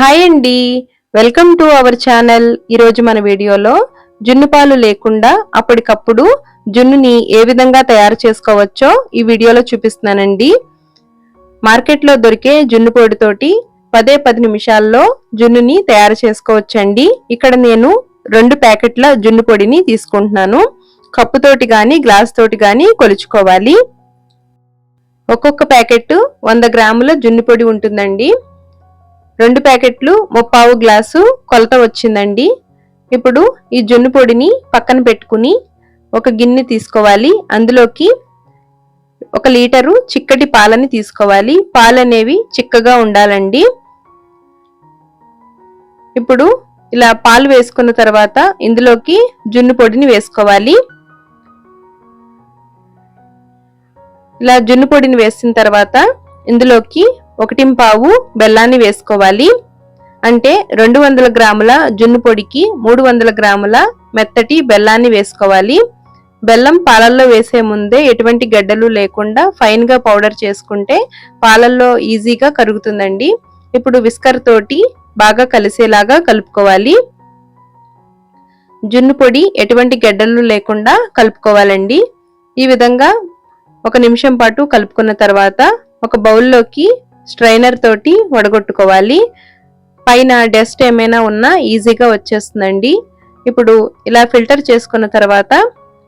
Hi అండి. Welcome to our channel ఈరోజు మన వీడియోలో జున్ను పాలు లేకుండా అప్పటికప్పుడు జున్నుని ఏ విధంగా తయారు చేసుకోవచ్చో ఈ వీడియోలో చూపిస్తున్నానండి. మార్కెట్లో దొరికే జున్ను పొడితోటి పదే పది నిమిషాల్లో జున్నుని తయారు చేసుకోవచ్చండి. ఇక్కడ నేను రెండు ప్యాకెట్ల జున్ను పొడిని తీసుకుంటున్నాను. కప్పుతోటి కానీ గ్లాస్ తోటి కానీ కొలుచుకోవాలి. ఒక్కొక్క ప్యాకెట్ వంద గ్రాముల జున్ను పొడి ఉంటుందండి. రెండు ప్యాకెట్లు ముప్పావు గ్లాసు కొలత వచ్చిందండి. ఇప్పుడు ఈ జున్ను పొడిని పక్కన పెట్టుకుని ఒక గిన్నె తీసుకోవాలి. అందులోకి ఒక లీటరు చిక్కటి పాలని తీసుకోవాలి. పాలు అనేవి చిక్కగా ఉండాలండి. ఇప్పుడు ఇలా పాలు వేసుకున్న తర్వాత ఇందులోకి జున్ను పొడిని వేసుకోవాలి. ఇలా జున్ను పొడిని వేసిన తర్వాత ఇందులోకి ఒకటి పావు బెల్లాన్ని వేసుకోవాలి. అంటే రెండు వందల గ్రాముల జున్ను పొడికి మూడు వందల గ్రాముల మెత్తటి బెల్లాన్ని వేసుకోవాలి. బెల్లం పాలల్లో వేసే ముందే ఎటువంటి గడ్డలు లేకుండా ఫైన్గా పౌడర్ చేసుకుంటే పాలల్లో ఈజీగా కరుగుతుందండి. ఇప్పుడు విస్కర్ తోటి బాగా కలిసేలాగా కలుపుకోవాలి. జున్ను పొడి ఎటువంటి గడ్డలు లేకుండా కలుపుకోవాలండి. ఈ విధంగా ఒక నిమిషం పాటు కలుపుకున్న తర్వాత ఒక బౌల్లోకి స్ట్రైనర్ తోటి వడగొట్టుకోవాలి. పైన డస్ట్ ఏమైనా ఉన్నా ఈజీగా వచ్చేస్తుందండి. ఇప్పుడు ఇలా ఫిల్టర్ చేసుకున్న తర్వాత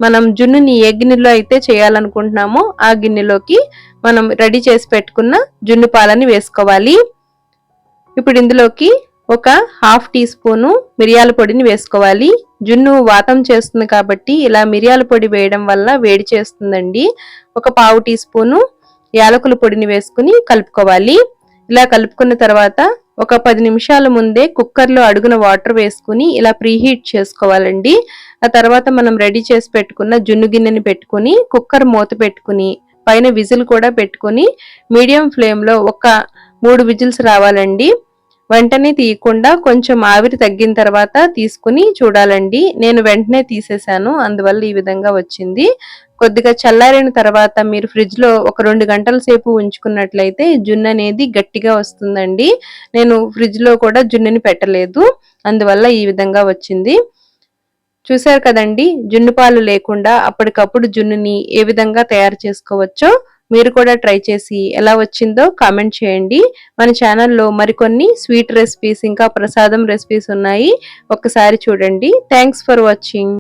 మనం జున్నుని ఏ గిన్నెలో అయితే చేయాలనుకుంటున్నామో ఆ గిన్నెలోకి మనం రెడీ చేసి పెట్టుకున్న జున్ను పాలని వేసుకోవాలి. ఇప్పుడు ఇందులోకి ఒక హాఫ్ టీ స్పూను మిరియాల పొడిని వేసుకోవాలి. జున్ను వాతం చేస్తుంది కాబట్టి ఇలా మిరియాల పొడి వేయడం వల్ల వేడి చేస్తుందండి. ఒక పావు టీ స్పూను యాలకుల పొడిని వేసుకుని కలుపుకోవాలి. ఇలా కలుపుకున్న తర్వాత ఒక పది నిమిషాల ముందే కుక్కర్లో అడుగున వాటర్ వేసుకుని ఇలా ప్రీహీట్ చేసుకోవాలండి. ఆ తర్వాత మనం రెడీ చేసి పెట్టుకున్న జున్ను గిన్నెని పెట్టుకుని కుక్కర్ మూత పెట్టుకుని పైన విజిల్ కూడా పెట్టుకుని మీడియం ఫ్లేమ్లో ఒక మూడు విజిల్స్ రావాలండి. వెంటనే తీయకుండా కొంచెం ఆవిరి తగ్గిన తర్వాత తీసుకుని చూడాలండి. నేను వెంటనే తీసేశాను అందువల్ల ఈ విధంగా వచ్చింది. కొద్దిగా చల్లారిన తర్వాత మీరు ఫ్రిడ్జ్లో ఒక రెండు గంటల సేపు ఉంచుకున్నట్లయితే జున్ను అనేది గట్టిగా వస్తుందండి. నేను ఫ్రిడ్జ్లో కూడా జున్నుని పెట్టలేదు అందువల్ల ఈ విధంగా వచ్చింది. చూశారు కదండి జున్ను పాలు లేకుండా అప్పటికప్పుడు జున్నుని ఏ విధంగా తయారు చేసుకోవచ్చో మీరు కూడా ట్రై చేసి ఎలా వచ్చిందో కామెంట్ చేయండి. మన ఛానల్లో మరికొన్ని స్వీట్ రెసిపీస్ ఇంకా ప్రసాదం రెసిపీస్ ఉన్నాయి. ఒకసారి చూడండి. Thanks for watching